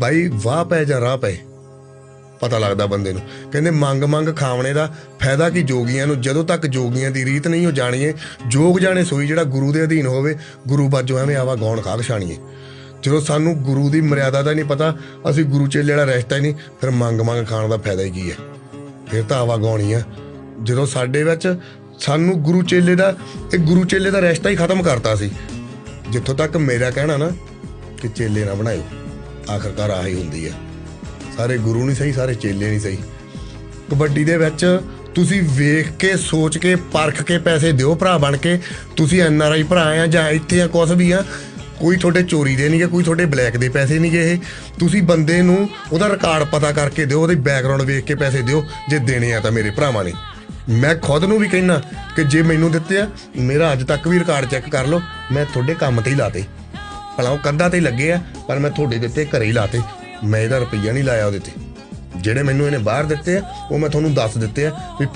ਬਾਈ ਵਾਹ ਪੈ ਜਾਂ ਰਾਹ ਪਏ ਪਤਾ ਲੱਗਦਾ ਬੰਦੇ ਨੂੰ। ਕਹਿੰਦੇ ਮੰਗ ਮੰਗ ਖਾਵਣੇ ਦਾ ਫਾਇਦਾ ਕੀ ਜੋਗੀਆਂ ਨੂੰ? ਜਦੋਂ ਤੱਕ ਜੋਗੀਆਂ ਦੀ ਰੀਤ ਨਹੀਂ ਹੋ ਜਾਣੀਏ, ਜੋਗ ਜਾਣੇ ਸੋਈ ਜਿਹੜਾ ਗੁਰੂ ਦੇ ਅਧੀਨ ਹੋਵੇ, ਗੁਰੂ ਬਾਜੋ ਐਵੇਂ ਆਵਾ ਗੌਣ ਖਾਕ ਛਾਣੀਏ। ਜਦੋਂ ਸਾਨੂੰ ਗੁਰੂ ਦੀ ਮਰਿਆਦਾ ਦਾ ਨਹੀਂ ਪਤਾ, ਅਸੀਂ ਗੁਰੂ ਚੇਲੇ ਵਾਲਾ ਰਿਸ਼ਤਾ ਹੀ ਨਹੀਂ, ਫਿਰ ਮੰਗ ਮੰਗ ਖਾਣ ਦਾ ਫਾਇਦਾ ਹੀ ਕੀ ਹੈ? ਫਿਰ ਤਾਂ ਆਵਾ ਗਾਉਣੀ ਆ ਜਦੋਂ ਸਾਡੇ ਵਿੱਚ ਸਾਨੂੰ ਗੁਰੂ ਚੇਲੇ ਦਾ, ਇਹ ਗੁਰੂ ਚੇਲੇ ਦਾ ਰਿਸ਼ਤਾ ਹੀ ਖਤਮ ਕਰਤਾ ਸੀ, ਜਿੱਥੋਂ ਤੱਕ ਮੇਰਾ ਕਹਿਣਾ ਨਾ, ਕਿ ਚੇਲੇ ਨਾ ਬਣਾਇਓ। ਆਖਰਕਾਰ ਆਹੀ ਹੁੰਦੀ ਹੈ ਸਾਰੇ ਗੁਰੂ ਨਹੀਂ ਸਹੀ, ਸਾਰੇ ਚੇਲੇ ਨਹੀਂ ਸਹੀ। ਕਬੱਡੀ ਦੇ ਵਿੱਚ ਤੁਸੀਂ ਵੇਖ ਕੇ, ਸੋਚ ਕੇ, ਪਰਖ ਕੇ ਪੈਸੇ ਦਿਓ ਭਰਾ ਬਣ ਕੇ। ਤੁਸੀਂ ਐਨ ਆਰ ਆਈ ਭਰਾ ਆ ਜਾਂ ਇੱਥੇ ਆ, ਕੁਛ ਵੀ ਆ, ਕੋਈ ਤੁਹਾਡੇ ਚੋਰੀ ਦੇ ਨਹੀਂਗੇ ਕੋਈ ਤੁਹਾਡੇ ਬਲੈਕ ਦੇ ਪੈਸੇ ਨਹੀਂਗੇ ਇਹ। ਤੁਸੀਂ ਬੰਦੇ ਨੂੰ ਉਹਦਾ ਰਿਕਾਰਡ ਪਤਾ ਕਰਕੇ ਦਿਓ, ਉਹਦੇ ਬੈਕਗ੍ਰਾਉਂਡ ਵੇਖ ਕੇ ਪੈਸੇ ਦਿਓ, ਜੇ ਦੇਣੇ ਆ ਤਾਂ ਮੇਰੇ ਭਰਾਵਾਂ ਨੇ। ਮੈਂ ਖੁਦ ਨੂੰ ਵੀ ਕਹਿਣਾ ਕਿ ਜੇ ਮੈਨੂੰ ਦਿੱਤੇ ਆ, ਮੇਰਾ ਅੱਜ ਤੱਕ ਵੀ ਰਿਕਾਰਡ ਚੈੱਕ ਕਰ ਲਓ, ਮੈਂ ਤੁਹਾਡੇ ਕੰਮ ਤੇ ਹੀ ਲਾਤੇ ਭਲਾ ਉਹ ਕੰਧਾਂ ਤੇ ਹੀ ਲੱਗੇ ਆ, ਪਰ ਮੈਂ ਤੁਹਾਡੇ ਦਿੱਤੇ ਘਰੇ ਹੀ ਲਾਤੇ। ਮੈਂ ਇਹਦਾ ਰੁਪਈਆ ਨਹੀਂ ਲਾਇਆ ਉਹਦੇ ਤੇ। ਜਿਹੜੇ ਮੈਨੂੰ ਇਹਨੇ ਬਾਹਰ ਦਿੱਤੇ ਆ, ਉਹ ਮੈਂ ਤੁਹਾਨੂੰ ਦੱਸ ਦਿੱਤੇ ਆ ਵੀ